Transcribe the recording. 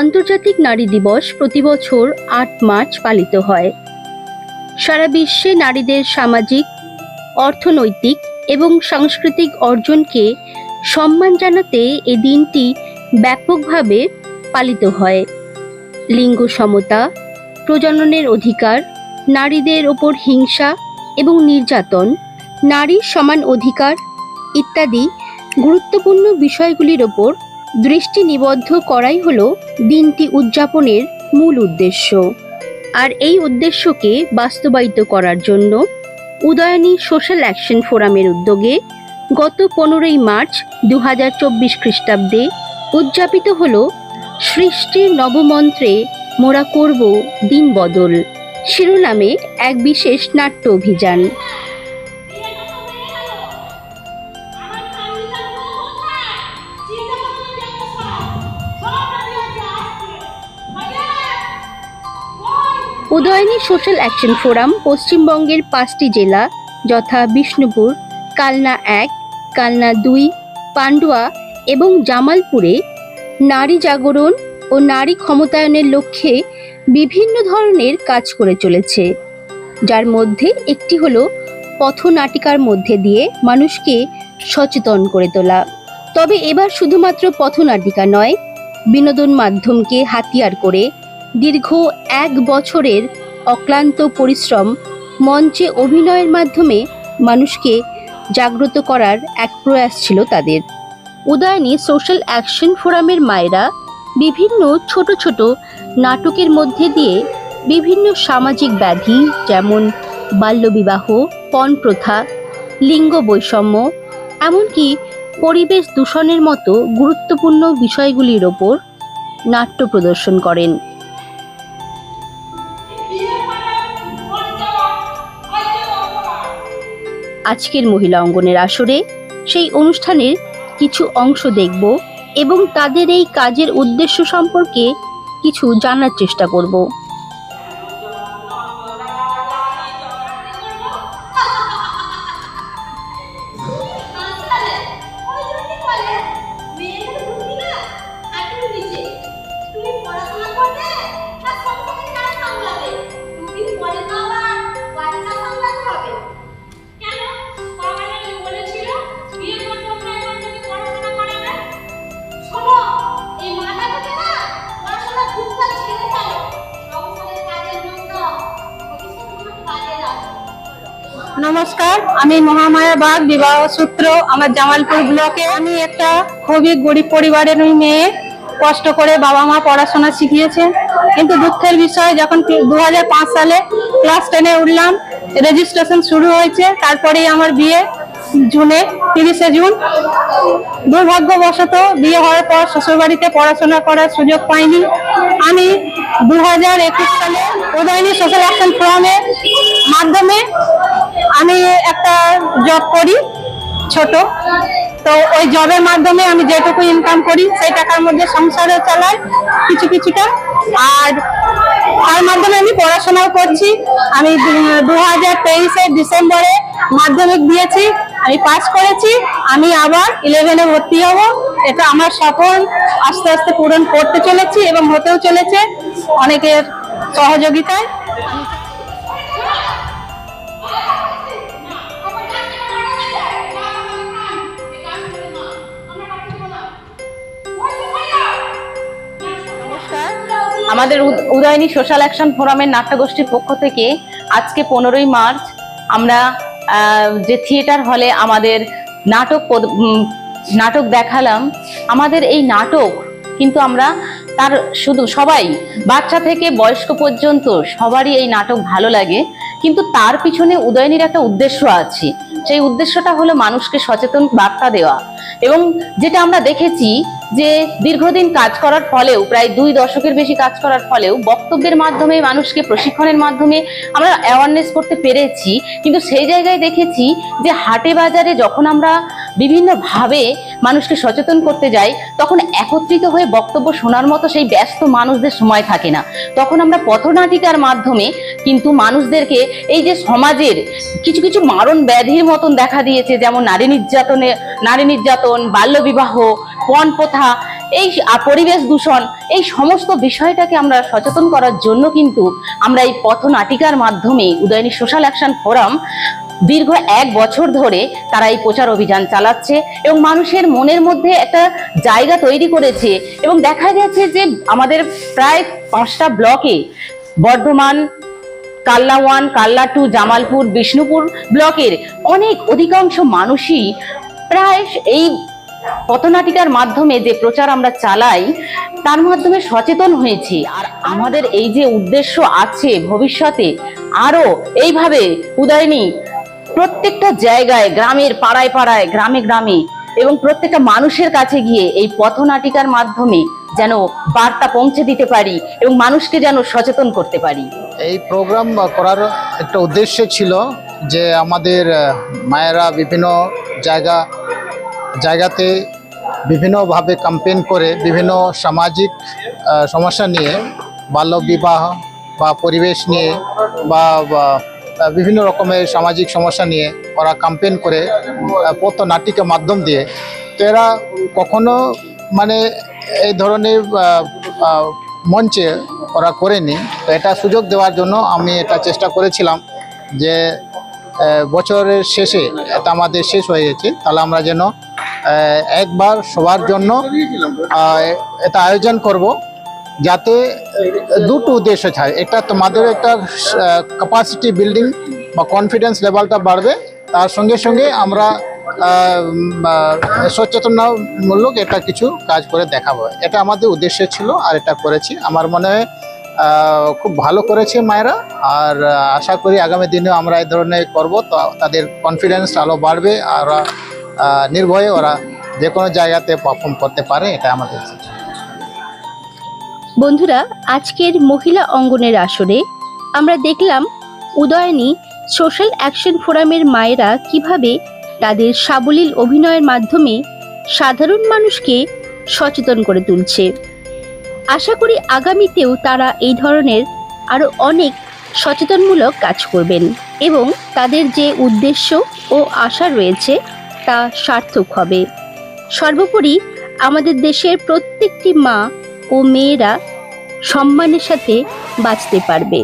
আন্তর্জাতিক নারী দিবস প্রতি বছর আট মার্চ পালিত হয়। সারা বিশ্বে নারীদের সামাজিক, অর্থনৈতিক এবং সাংস্কৃতিক অর্জনকে সম্মান জানাতে এ দিনটি ব্যাপকভাবে পালিত হয়। লিঙ্গ সমতা, প্রজননের অধিকার, নারীদের ওপর হিংসা এবং নির্যাতন, নারীর সমান অধিকার ইত্যাদি গুরুত্বপূর্ণ বিষয়গুলির ওপর দৃষ্টি নিবদ্ধ করাই হলো দিনটি উদযাপনের মূল উদ্দেশ্য। আর এই উদ্দেশ্যকে বাস্তবায়িত করার জন্য উদয়নী সোশ্যাল অ্যাকশন ফোরামের উদ্যোগে গত পনেরোই মার্চ দু হাজার চব্বিশ খ্রিস্টাব্দে উদযাপিত হল সৃষ্টির নবমন্ত্রে মোরা করব দিন বদল, শিরোনামে এক বিশেষ নাট্য অভিযান। উদয়নী সোশ্যাল অ্যাকশন ফোরাম পশ্চিমবঙ্গের পাঁচটি জেলা, যথা বিষ্ণুপুর, কালনা এক, কালনা দুই, পান্ডুয়া এবং জামালপুরে নারী জাগরণ ও নারী ক্ষমতায়নের লক্ষ্যে বিভিন্ন ধরনের কাজ করে চলেছে। যার মধ্যে একটি হলো পথনাটিকার মধ্যে দিয়ে মানুষকে সচেতন করে তোলা। তবে এবার শুধুমাত্র পথনাটিকা নয়, বিনোদন মাধ্যমকে হাতিয়ার করে দীর্ঘ এক বছরের অক্লান্ত পরিশ্রম মঞ্চে অভিনয়ের মাধ্যমে মানুষকে জাগ্রত করার এক প্রয়াস ছিল তাদের। উদয়নী সোশ্যাল অ্যাকশন ফোরামের মায়েরা বিভিন্ন ছোট ছোট নাটকের মধ্যে দিয়ে বিভিন্ন সামাজিক ব্যাধি যেমন বাল্যবিবাহ পণ প্রথা লিঙ্গ বৈষম্য, এমনকি পরিবেশ দূষণের মতো গুরুত্বপূর্ণ বিষয়গুলির ওপর নাট্য প্রদর্শন করেন। আজকের মহিলা অঙ্গনের আসরে সেই অনুষ্ঠানের কিছু অংশ দেখব এবং তাদের এই কাজের উদ্দেশ্য সম্পর্কে কিছু জানার চেষ্টা করব। নমস্কার, আমি মহামায়া বাগ, বিবাহ সূত্র, আমার জামালপুর ব্লকে। আমি একটা খুবই গরিব পরিবারের ওই মেয়ে, কষ্ট করে বাবা মা পড়াশোনা শিখিয়েছে। কিন্তু দুঃখের বিষয়, যখন দু হাজার পাঁচ সালে ক্লাস টেনে উঠলাম রেজিস্ট্রেশন শুরু হয়েছে, তারপরেই আমার বিয়ে জুনে, তিরিশে জুন। দুর্ভাগ্যবশত বিয়ে হওয়ার পর শ্বশুরবাড়িতে পড়াশোনা করার সুযোগ পাইনি। আমি দু হাজার একুশ সালে উদয়নী সোশ্যাল অ্যাকশন ফোরামের মাধ্যমে আমি একটা জব করি, ছোট। তো ওই জবের মাধ্যমে আমি যেটুকু ইনকাম করি, সেই টাকার মধ্যে সংসারও চালাই, কিছু, কিছুটা। আর তার মাধ্যমে আমি পড়াশোনাও করছি। আমি দু হাজার তেইশে ডিসেম্বরে মাধ্যমিক দিয়েছি, আমি পাস করেছি। আমি আবার ইলেভেনে ভর্তি হব। এটা আমার স্বপ্ন আস্তে আস্তে পূরণ করতে চলেছি এবং হতেও চলেছে অনেকের সহযোগিতায়। আমাদের উদ- উদয়নী সোশ্যাল অ্যাকশন ফোরামের নাট্যগোষ্ঠীর পক্ষ থেকে আজকে পনেরোই মার্চ আমরা যে থিয়েটার হলে আমাদের নাটক নাটক দেখালাম, আমাদের এই নাটক কিন্তু আমরা তার শুধু সবাই, বাচ্চা থেকে বয়স্ক পর্যন্ত সবারই এই নাটক ভালো লাগে। কিন্তু তার পিছনে উদয়নীর একটা উদ্দেশ্য আছে। সেই উদ্দেশ্যটা হলো মানুষকে সচেতন বার্তা দেওয়া। এবং যেটা আমরা দেখেছি যে দীর্ঘদিন কাজ করার ফলেও, প্রায় দুই দশকের বেশি কাজ করার ফলেও বক্তব্যের মাধ্যমে, মানুষকে প্রশিক্ষণের মাধ্যমে আমরা অ্যাওয়ারনেস করতে পেরেছি। কিন্তু সেই জায়গায় দেখেছি যে হাটে বাজারে যখন আমরা বিভিন্নভাবে মানুষকে সচেতন করতে যাই, তখন একত্রিত হয়ে বক্তব্য শোনার মতো সেই ব্যস্ত মানুষদের সময় থাকে না। তখন আমরা পথনাটিকার মাধ্যমে কিন্তু মানুষদেরকে এই যে সমাজের কিছু কিছু মারণ ব্যাধির মতন দেখা দিয়েছে, যেমন নারী নির্যাতনে, নারী নির্যাতন, বাল্যবিবাহ পণ প্রথা এই পরিবেশ দূষণ, এই সমস্ত বিষয়টাকে আমরা সচেতন করার জন্য কিন্তু আমরা এই পথনাটিকার মাধ্যমে উদয়নী সোশ্যাল অ্যাকশন ফোরাম দীর্ঘ এক বছর ধরে তারা এই প্রচার অভিযান চালাচ্ছে এবং মানুষের মনের মধ্যে একটা জায়গা তৈরি করেছে এবং দেখা গেছে যে আমাদের প্রায় পাঁচটা ব্লকে বর্ধমান কাল্লা ওয়ান কাল্লা টু জামালপুর, বিষ্ণুপুর ব্লকের অনেক অধিকাংশ মানুষই প্রায় এই পথনাটিকার মাধ্যমে যে প্রচার আমরা চালাই, তার মাধ্যমে সচেতন হয়েছি। আর আমাদের এই যে উদ্দেশ্য আছে ভবিষ্যতে, আরও এইভাবে উদয়নী প্রত্যেকটা জায়গায়, গ্রামের পাড়ায় পাড়ায়, গ্রামে গ্রামে এবং প্রত্যেকটা মানুষের কাছে গিয়ে এই পথনাটিকার মাধ্যমে যেন বার্তা পৌঁছে দিতে পারি এবং মানুষকে যেন সচেতন করতে পারি। এই প্রোগ্রাম করার একটা উদ্দেশ্য ছিল যে আমাদের মায়েরা বিভিন্ন জায়গা, জায়গাতে বিভিন্নভাবে ক্যাম্পেইন করে বিভিন্ন সামাজিক সমস্যা নিয়ে, বাল্যবিবাহ বা পরিবেশ নিয়ে বা বিভিন্ন রকমের সামাজিক সমস্যা নিয়ে ওরা ক্যাম্পেইন করে আহ, পথ নাটিকা মাধ্যম দিয়ে। তো এরা কখনো মানে এই ধরনের মঞ্চে ওরা করেনি। তো এটা সুযোগ দেওয়ার জন্য আমি এটা চেষ্টা করেছিলাম যে বছরের শেষে এটা আমাদের শেষ হয়ে গেছে। তাহলে আমরা যেন একবার সবার জন্য এটা আয়োজন করব। যাতে দুটো উদ্দেশ্য থাকে। একটা তোমাদের একটা ক্যাপাসিটি বিল্ডিং বা কনফিডেন্স লেভেলটা বাড়বে। তার সঙ্গে সঙ্গে আমরা সচেতনামূলক এটা কিছু কাজ করে দেখাবো। এটা আমাদের উদ্দেশ্য ছিল আর এটা করেছি। আমার মনে হয় খুব ভালো করেছে মায়েরা। আর আশা করি আগামী দিনেও আমরা এই ধরনের করব। তো, তাদের কনফিডেন্স আরও বাড়বে। আর নির্ভয়ে ওরা যে কোনো জায়গাতে পারফর্ম করতে পারে, এটা আমাদের। বন্ধুরা, আজকের মহিলা অঙ্গনের আসরে আমরা দেখলাম উদয়নী সোশ্যাল অ্যাকশন ফোরামের মায়েরা কীভাবে তাদের সাবলীল অভিনয়ের মাধ্যমে সাধারণ মানুষকে সচেতন করে তুলছে। আশা করি আগামীতেও তারা এই ধরনের আরও অনেক সচেতনমূলক কাজ করবেন এবং তাদের যে উদ্দেশ্য ও আশা রয়েছে তা সার্থক হবে। সর্বোপরি আমাদের দেশের প্রত্যেকটি মা ও মেয়েরা সম্মানের সাথে বাঁচতে পারবে।